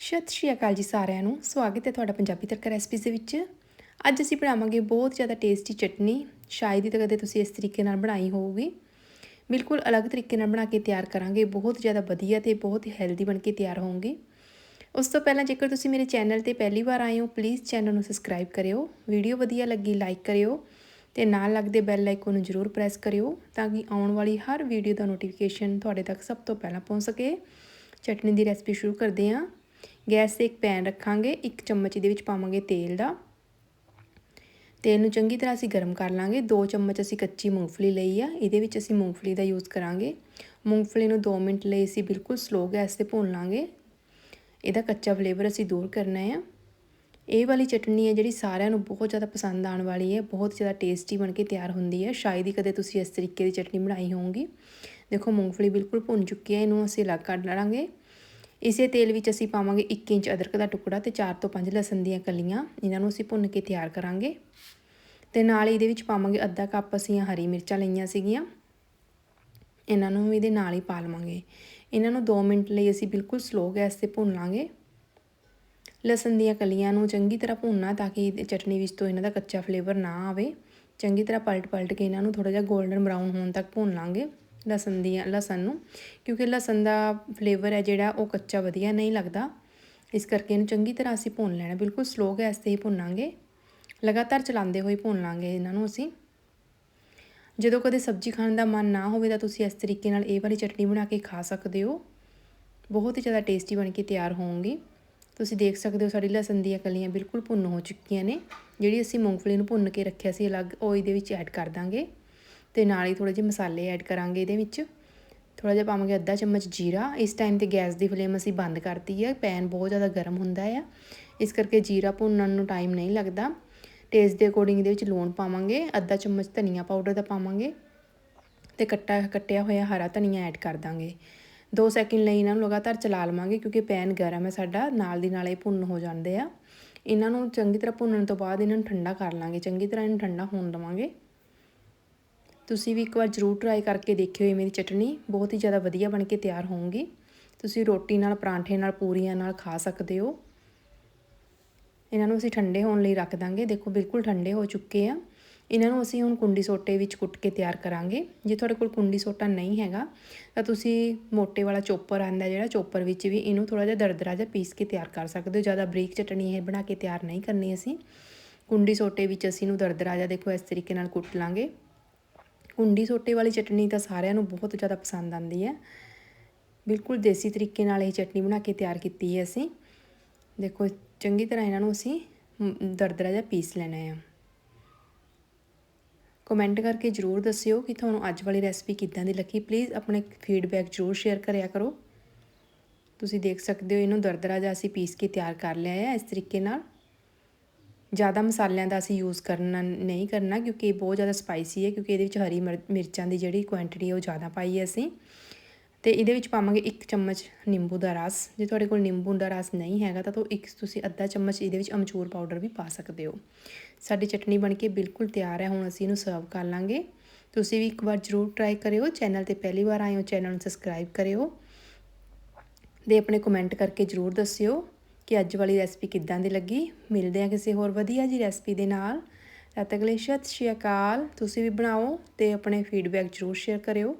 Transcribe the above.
ਸਤਿ ਸ਼੍ਰੀ ਅਕਾਲ ਜੀ ਸਾਰਿਆਂ ਨੂੰ। ਸਵਾਗਤ ਹੈ ਤੁਹਾਡਾ ਪੰਜਾਬੀ ਤੜਕਾ ਰੈਸਪੀਜ਼ ਦੇ ਵਿੱਚ। ਅੱਜ ਅਸੀਂ ਬਣਾਵਾਂਗੇ ਬਹੁਤ ਜ਼ਿਆਦਾ ਟੇਸਟੀ ਚਟਨੀ। ਸ਼ਾਇਦ ਹੀ ਤਾਂ ਕਦੇ ਤੁਸੀਂ ਇਸ ਤਰੀਕੇ ਨਾਲ ਬਣਾਈ ਹੋਊਗੀ। ਬਿਲਕੁਲ ਅਲੱਗ ਤਰੀਕੇ ਨਾਲ ਬਣਾ ਕੇ ਤਿਆਰ ਕਰਾਂਗੇ। ਬਹੁਤ ਜ਼ਿਆਦਾ ਵਧੀਆ ਤੇ ਬਹੁਤ ਹੈਲਦੀ ਬਣ ਕੇ ਤਿਆਰ ਹੋਊਗੀ ਉਸ ਤੋਂ ਪਹਿਲਾਂ ਜੇਕਰ ਤੁਸੀਂ ਮੇਰੇ ਚੈਨਲ ਤੇ ਪਹਿਲੀ ਵਾਰ ਆਏ ਹੋ ਪਲੀਜ਼ ਚੈਨਲ ਨੂੰ ਸਬਸਕ੍ਰਾਈਬ ਕਰਿਓ। ਵੀਡੀਓ ਵਧੀਆ ਲੱਗੀ ਲਾਈਕ ਕਰਿਓ। ਤੇ ਨਾਲ ਲੱਗਦੇ ਬੈਲ ਆਈਕਨ ਨੂੰ ਜ਼ਰੂਰ ਪ੍ਰੈਸ ਕਰਿਓ, ਤਾਂ ਕਿ ਆਉਣ ਵਾਲੀ ਹਰ ਵੀਡੀਓ ਦਾ ਨੋਟੀਫਿਕੇਸ਼ਨ ਤੁਹਾਡੇ ਤੱਕ ਸਭ ਤੋਂ ਪਹਿਲਾਂ ਪਹੁੰਚ ਸਕੇ। ਚਟਨੀ ਦੀ ਰੈਸਪੀ ਸ਼ੁਰੂ ਕਰਦੇ ਹਾਂ। ਗੈਸ ਤੇ ਇੱਕ ਪੈਨ ਰੱਖਾਂਗੇ, ਇੱਕ ਚਮਚ ਇਹਦੇ ਵਿੱਚ ਪਾਵਾਂਗੇ ਤੇਲ ਦਾ। ਤੇਲ ਨੂੰ ਚੰਗੀ ਤਰ੍ਹਾਂ ਅਸੀਂ ਗਰਮ ਕਰ ਲਾਂਗੇ। 2 ਚਮਚ ਅਸੀਂ ਕੱਚੀ ਮੂੰਗਫਲੀ ਲਈ ਆ, ਇਹਦੇ ਵਿੱਚ ਅਸੀਂ ਮੂੰਗਫਲੀ ਦਾ ਯੂਜ਼ ਕਰਾਂਗੇ। ਮੂੰਗਫਲੀ ਨੂੰ 2 ਮਿੰਟ ਲਈ ਅਸੀਂ ਬਿਲਕੁਲ ਸਲੋ ਗੈਸ ਤੇ ਭੁੰਨ ਲਾਂਗੇ। ਇਹਦਾ ਕੱਚਾ ਫਲੇਵਰ ਅਸੀਂ ਦੂਰ ਕਰਨਾ ਹੈ ਇਹ ਵਾਲੀ ਚਟਨੀ ਹੈ ਜਿਹੜੀ ਸਾਰਿਆਂ ਨੂੰ ਬਹੁਤ ਜ਼ਿਆਦਾ ਪਸੰਦ ਆਉਣ ਵਾਲੀ ਹੈ ਬਹੁਤ ਜ਼ਿਆਦਾ ਟੇਸਟੀ ਬਣ ਕੇ ਤਿਆਰ ਹੁੰਦੀ ਹੈ ਸ਼ਾਇਦ ਹੀ ਕਦੇ ਤੁਸੀਂ ਇਸ ਤਰੀਕੇ ਦੀ ਚਟਨੀ ਬਣਾਈ ਹੋਵੋਗੀ ਦੇਖੋ, ਮੂੰਗਫਲੀ ਬਿਲਕੁਲ ਭੁੰਨ ਚੁੱਕੀ ਹੈ ਇਹਨੂੰ ਅਸੀਂ ਅਲੱਗ ਕੱਢ ਲਾਂਗੇ। ਇਸੇ ਤੇਲ ਵਿੱਚ ਅਸੀਂ ਪਾਵਾਂਗੇ 1 ਇੰਚ ਅਦਰਕ ਦਾ ਟੁਕੜਾ ਤੇ 4 ਤੋਂ 5 ਲਸਣ ਦੀਆਂ ਕਲੀਆਂ, ਇਹਨਾਂ ਨੂੰ ਅਸੀਂ ਭੁੰਨ ਕੇ ਤਿਆਰ ਕਰਾਂਗੇ। ਤੇ ਨਾਲ ਇਹਦੇ ਵਿੱਚ ਪਾਵਾਂਗੇ ਅੱਧਾ ਕੱਪ ਅਸੀਂ ਹਰੀ ਮਿਰਚਾਂ ਲਈਆਂ ਸੀਗੀਆਂ। ਇਹਨਾਂ ਨੂੰ ਇਹਦੇ ਨਾਲ ਹੀ ਪਾ ਲਵਾਂਗੇ। ਇਹਨਾਂ ਨੂੰ 2 ਮਿੰਟ ਲਈ ਅਸੀਂ ਬਿਲਕੁਲ ਸਲੋ ਗੈਸ ਤੇ ਭੁੰਨ ਲਾਂਗੇ। ਲਸਣ ਦੀਆਂ ਕਲੀਆਂ ਨੂੰ ਚੰਗੀ ਤਰ੍ਹਾਂ ਭੁੰਨਣਾ ਤਾਂ ਕਿ ਚਟਨੀ ਵਿੱਚ ਤੋਂ ਇਹਨਾਂ ਦਾ ਕੱਚਾ ਫਲੇਵਰ ਨਾ ਆਵੇ। ਚੰਗੀ ਤਰ੍ਹਾਂ ਪਲਟ ਪਲਟ ਕੇ ਇਹਨਾਂ ਨੂੰ ਥੋੜਾ ਜਿਹਾ 골ਡਨ ਬਰਾਊਨ ਹੋਣ ਤੱਕ ਭੁੰਨ ਲਾਂਗੇ। ਲਸਣ ਦੀਆਂ ਲਸਣ ਨੂੰ, ਕਿਉਂਕਿ ਲਸਣ ਦਾ ਫਲੇਵਰ ਹੈ ਜਿਹੜਾ ਉਹ ਕੱਚਾ ਵਧੀਆ ਨਹੀਂ ਲੱਗਦਾ। ਇਸ ਕਰਕੇ ਇਹਨੂੰ ਚੰਗੀ ਤਰ੍ਹਾਂ ਅਸੀਂ ਭੁੰਨ ਲੈਣਾ, ਬਿਲਕੁਲ ਸਲੋ ਗੈਸ ਤੇ ਹੀ ਭੁੰਨਾਂਗੇ। ਲਗਾਤਾਰ ਚਲਾਉਂਦੇ ਹੋਏ ਭੁੰਨ ਲਾਂਗੇ ਇਹਨਾਂ ਨੂੰ ਅਸੀਂ। ਜਦੋਂ ਕਦੇ ਸਬਜ਼ੀ ਖਾਣ ਦਾ ਮਨ ਨਾ ਹੋਵੇ ਤਾਂ ਤੁਸੀਂ ਇਸ ਤਰੀਕੇ ਨਾਲ ਇਹ ਵਾਲੀ ਚਟਨੀ ਬਣਾ ਕੇ ਖਾ ਸਕਦੇ ਹੋ। ਬਹੁਤ ਹੀ ਜ਼ਿਆਦਾ ਟੇਸਟੀ ਬਣ ਕੇ ਤਿਆਰ ਹੋਊਗੀ ਤੁਸੀਂ ਦੇਖ ਸਕਦੇ ਹੋ ਸਾਡੀ ਲਸਣ ਦੀਆਂ ਕਲੀਆਂ ਬਿਲਕੁਲ ਭੁੰਨ ਹੋ ਚੁੱਕੀਆਂ ਨੇ। ਜਿਹੜੀ ਅਸੀਂ ਮੂੰਗਫਲੀ ਨੂੰ ਭੁੰਨ ਕੇ ਰੱਖਿਆ ਸੀ, ਅਲੱਗ ਉਹ ਇਹਦੇ ਵਿੱਚ ਐਡ ਕਰ ਦਾਂਗੇ। ਤੇ ਨਾਲ ਹੀ ਥੋੜੇ ਜਿਹੇ ਮਸਾਲੇ ਐਡ ਕਰਾਂਗੇ ਇਹਦੇ ਵਿੱਚ। ਥੋੜਾ ਜਿਹਾ ਪਾਵਾਂਗੇ ਅੱਧਾ ਚਮਚ ਜੀਰਾ। ਇਸ ਟਾਈਮ ਤੇ ਗੈਸ ਦੀ ਫਲੇਮ ਅਸੀਂ ਬੰਦ ਕਰਤੀ ਹੈ ਪੈਨ ਬਹੁਤ ਜ਼ਿਆਦਾ ਗਰਮ ਹੁੰਦਾ ਆ। ਇਸ ਕਰਕੇ ਜੀਰਾ ਭੁੰਨਣ ਨੂੰ ਟਾਈਮ ਨਹੀਂ ਲੱਗਦਾ। ਟੇਸਟ ਦੇ ਅਕੋਰਡਿੰਗ ਇਹਦੇ ਵਿੱਚ ਲੂਣ ਪਾਵਾਂਗੇ। ਅੱਧਾ ਚਮਚ ਧਨੀਆ ਪਾਊਡਰ ਦਾ ਪਾਵਾਂਗੇ। ਤੇ ਕੱਟਾ, ਕੱਟਿਆ ਹੋਇਆ ਹਰਾ ਧਨੀਆ ਐਡ ਕਰ ਦਾਂਗੇ। 2 ਸੈਕਿੰਡ ਲਈ ਇਹਨਾਂ ਨੂੰ ਲਗਾਤਾਰ ਚਲਾ ਲਵਾਂਗੇ ਕਿਉਂਕਿ ਪੈਨ ਗਰਮ ਹੈ ਸਾਡਾ। ਨਾਲ ਦੀ ਨਾਲ ਇਹ ਭੁੰਨ ਹੋ ਜਾਂਦੇ ਆ। ਇਹਨਾਂ ਨੂੰ ਚੰਗੀ ਤਰ੍ਹਾਂ ਭੁੰਨਣ ਤੋਂ ਬਾਅਦ ਇਹਨਾਂ ਨੂੰ ਠੰਡਾ ਕਰ ਲਾਂਗੇ। ਚੰਗੀ ਤਰ੍ਹਾਂ ਇਹਨੂੰ ਠੰਡਾ ਹੋਣ ਦਵਾਂਗੇ। ਤੁਸੀਂ ਵੀ ਇੱਕ ਵਾਰ ਜ਼ਰੂਰ ਟਰਾਈ ਕਰਕੇ ਦੇਖਿਓ ਇਹ ਮੇਰੀ ਚਟਨੀ। ਬਹੁਤ ਹੀ ਜ਼ਿਆਦਾ ਵਧੀਆ ਬਣ ਕੇ ਤਿਆਰ ਹੋਊਗੀ। ਤੁਸੀਂ ਰੋਟੀ ਨਾਲ, ਪਰਾਂਠੇ ਨਾਲ, ਪੂਰੀਆਂ ਨਾਲ ਖਾ ਸਕਦੇ ਹੋ। ਇਹਨਾਂ ਨੂੰ ਅਸੀਂ ਠੰਡੇ ਹੋਣ ਲਈ ਰੱਖ ਦਾਂਗੇ। ਦੇਖੋ, ਬਿਲਕੁਲ ਠੰਡੇ ਹੋ ਚੁੱਕੇ ਆ। ਇਹਨਾਂ ਨੂੰ ਅਸੀਂ ਹੁਣ ਕੁੰਡੀ ਸੋਟੇ ਵਿੱਚ ਕੁੱਟ ਕੇ ਤਿਆਰ ਕਰਾਂਗੇ। ਜੇ ਤੁਹਾਡੇ ਕੋਲ ਕੁੰਡੀ ਸੋਟਾ ਨਹੀਂ ਹੈਗਾ, ਤਾਂ ਤੁਸੀਂ ਮੋਟੇ ਵਾਲਾ ਚੋਪਰ ਆਂਦਾ ਜਿਹੜਾ, ਚੋਪਰ ਵਿੱਚ ਵੀ ਇਹਨੂੰ ਥੋੜਾ ਜਿਹਾ ਦਰਦਰਾ ਜਿਹਾ ਪੀਸ ਕੇ ਤਿਆਰ ਕਰ ਸਕਦੇ ਹੋ। ਜ਼ਿਆਦਾ ਬਰੀਕ ਚਟਣੀ ਇਹ ਬਣਾ ਕੇ ਤਿਆਰ ਨਹੀਂ ਕਰਨੀ ਅਸੀਂ। ਕੁੰਡੀ ਸੋਟੇ ਵਿੱਚ ਅਸੀਂ ਇਹਨੂੰ ਦਰਦਰਾ ਜਿਹਾ ਦੇਖੋ, ਇਸ ਤਰੀਕੇ ਨਾਲ ਕੁੱਟ ਲਾਂਗੇ। ਕੁੰਡੀ ਸੋਟੇ ਵਾਲੀ ਚਟਨੀ ਤਾਂ ਸਾਰਿਆਂ ਨੂੰ ਬਹੁਤ ਜ਼ਿਆਦਾ ਪਸੰਦ ਆਉਂਦੀ ਹੈ। ਬਿਲਕੁਲ ਦੇਸੀ ਤਰੀਕੇ ਨਾਲ ਇਹ ਚਟਨੀ ਬਣਾ ਕੇ ਤਿਆਰ ਕੀਤੀ ਹੈ ਅਸੀਂ। ਦੇਖੋ, ਚੰਗੀ ਤਰ੍ਹਾਂ ਇਹਨਾਂ ਨੂੰ ਅਸੀਂ ਦਰਦਰਾ ਜਿਹਾ ਪੀਸ ਲੈਣਾ ਹੈ ਕਮੈਂਟ ਕਰਕੇ ਜਰੂਰ ਦੱਸਿਓ ਕਿ ਤੁਹਾਨੂੰ ਅੱਜ ਵਾਲੀ ਰੈਸਪੀ ਕਿੱਦਾਂ ਦੀ ਲੱਗੀ। ਪਲੀਜ਼ ਆਪਣੇ ਫੀਡਬੈਕ ਜਰੂਰ ਸ਼ੇਅਰ ਕਰਿਆ ਕਰੋ। ਤੁਸੀਂ ਦੇਖ ਸਕਦੇ ਹੋ ਇਹਨੂੰ ਦਰਦਰਾ ਜਿਹਾ ਅਸੀਂ ਪੀਸ ਕੇ ਤਿਆਰ ਕਰ ਲਿਆ ਹੈ ਇਸ ਤਰੀਕੇ ਨਾਲ। ਜ਼ਿਆਦਾ ਮਸਾਲਿਆਂ ਦਾ ਅਸੀਂ ਯੂਜ਼ ਕਰਨਾ ਨਹੀਂ ਕਰਨਾ ਕਿਉਂਕਿ ਇਹ ਬਹੁਤ ਜ਼ਿਆਦਾ ਸਪਾਈਸੀ ਹੈ ਕਿਉਂਕਿ ਇਹਦੇ ਵਿੱਚ ਹਰੀ ਮਿਰਚਾਂ ਦੀ ਜਿਹੜੀ ਕੁਆਂਟੀਟੀ ਹੈ ਉਹ ਜ਼ਿਆਦਾ ਪਾਈ ਹੈ ਅਸੀਂ। ਤੇ ਇਹਦੇ ਵਿੱਚ ਪਾਵਾਂਗੇ 1 ਚਮਚ ਨਿੰਬੂ ਦਾ ਰਸ। ਜੇ ਤੁਹਾਡੇ ਕੋਲ ਨਿੰਬੂ ਦਾ ਰਸ ਨਹੀਂ ਹੈਗਾ ਤਾਂ ਇੱਕ ਤੁਸੀਂ ਅੱਧਾ ਚਮਚ ਇਹਦੇ ਵਿੱਚ ਅਮਚੂਰ ਪਾਊਡਰ ਵੀ ਪਾ ਸਕਦੇ ਹੋ। ਸਾਡੀ ਚਟਨੀ ਬਣ ਕੇ ਬਿਲਕੁਲ ਤਿਆਰ ਹੈ, ਹੁਣ ਅਸੀਂ ਇਹਨੂੰ ਸਰਵ ਕਰ ਲਾਂਗੇ। ਤੁਸੀਂ ਵੀ ਇੱਕ ਵਾਰ ਜ਼ਰੂਰ ਟਰਾਈ ਕਰਿਓ ਚੈਨਲ ਤੇ ਪਹਿਲੀ ਵਾਰ ਆਏ ਹੋ ਚੈਨਲ ਨੂੰ ਸਬਸਕ੍ਰਾਈਬ ਕਰਿਓ। ਦੇ ਆਪਣੇ ਕਮੈਂਟ ਕਰਕੇ ਜ਼ਰੂਰ ਦੱਸਿਓ। ਕਿ ਅੱਜ ਵਾਲੀ ਰੈਸਪੀ ਕਿੱਦਾਂ ਦੀ ਲੱਗੀ? ਮਿਲਦੇ ਆ ਕਿਸੇ ਹੋਰ ਵਧੀਆ ਜੀ ਰੈਸਪੀ ਦੇ ਨਾਲ। ਤਦ ਤੱਕ ਲਈ ਸਤਿ ਸ਼੍ਰੀ ਅਕਾਲ। ਤੁਸੀਂ ਵੀ ਬਣਾਓ ਤੇ ਆਪਣੇ ਫੀਡਬੈਕ ਜ਼ਰੂਰ ਸ਼ੇਅਰ ਕਰਿਓ।